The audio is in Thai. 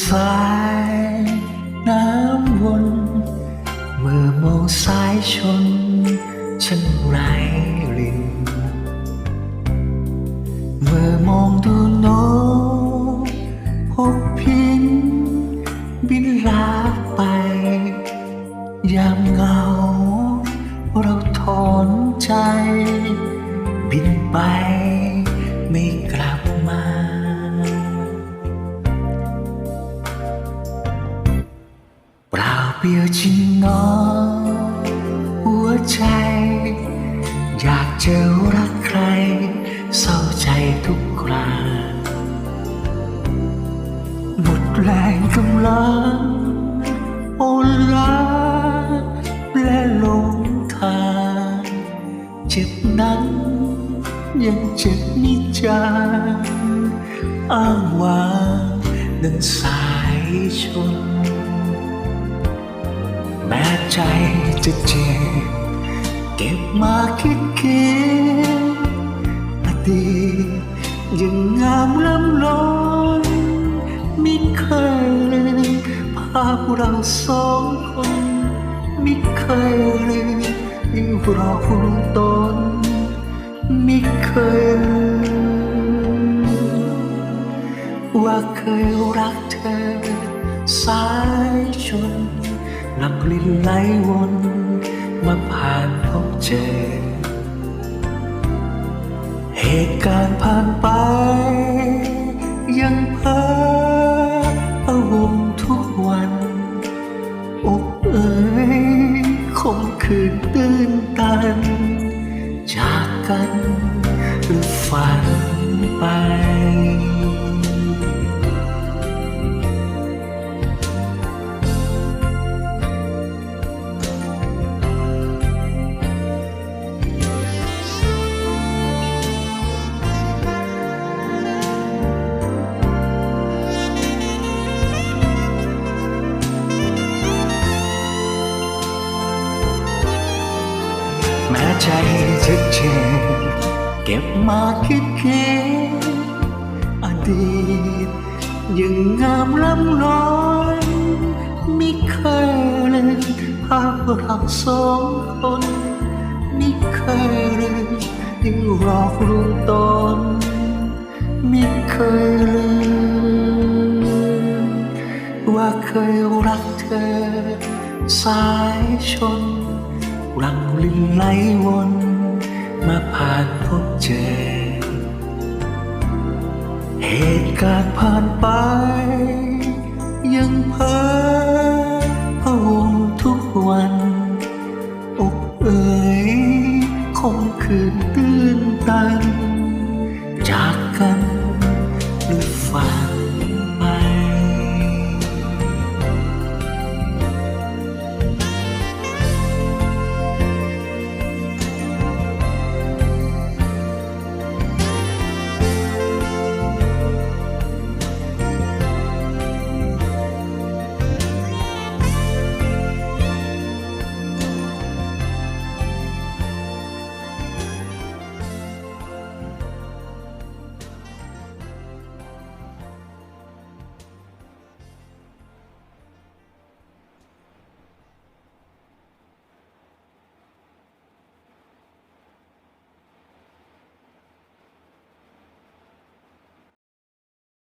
สายน้ำวน เมื่อมองสายชน ฉันไรริน เมื่อมองดูนกพบพิน บินลาไป ยามเงา เราถอนใจ บินไปไม่กลับ เปล่าเปลี่ยวจริงเนอหัวใจ อยากเจอรักใคร เศร้าใจทุกคราหมดแรงกำลังโอนลาและลงทางเจ็บนั้นยังเจ็บนิจางอ้างว้างนั้นสายชน ใจจะเจ็บเก็บมาคิดคิดอดีตยังงามล้ำล้นไม่เคยเลยภาพเราสองคนไม่เคยเลยยังรอคุณตนไม่เคยเลยว่าเคยรักเธอสายชน ลับลินไหลวนมาผ่านพบเจอ เหตุการณ์ผ่านไป ยังเพ้อพะวงทุกวันอกเอ๋ยคมคืนตื้นตัน จากกันหรือฝันไป แม้ใจจะเจ็บเก็บมาคิดคิดอดีตยังงามล้ำล้อนไม่เคยเลยภาพเราสองคนไม่เคยเลยยังรอกลวงตนไม่เคยเลยว่าเคยรักเธอสายชน รังลินไหลวนมาผ่านพบเจอ เหตุการณ์ผ่านไป ยังเพ้อพะวงทุกวัน อกเอ๋ยคงคืนตื้นตัน จากกัน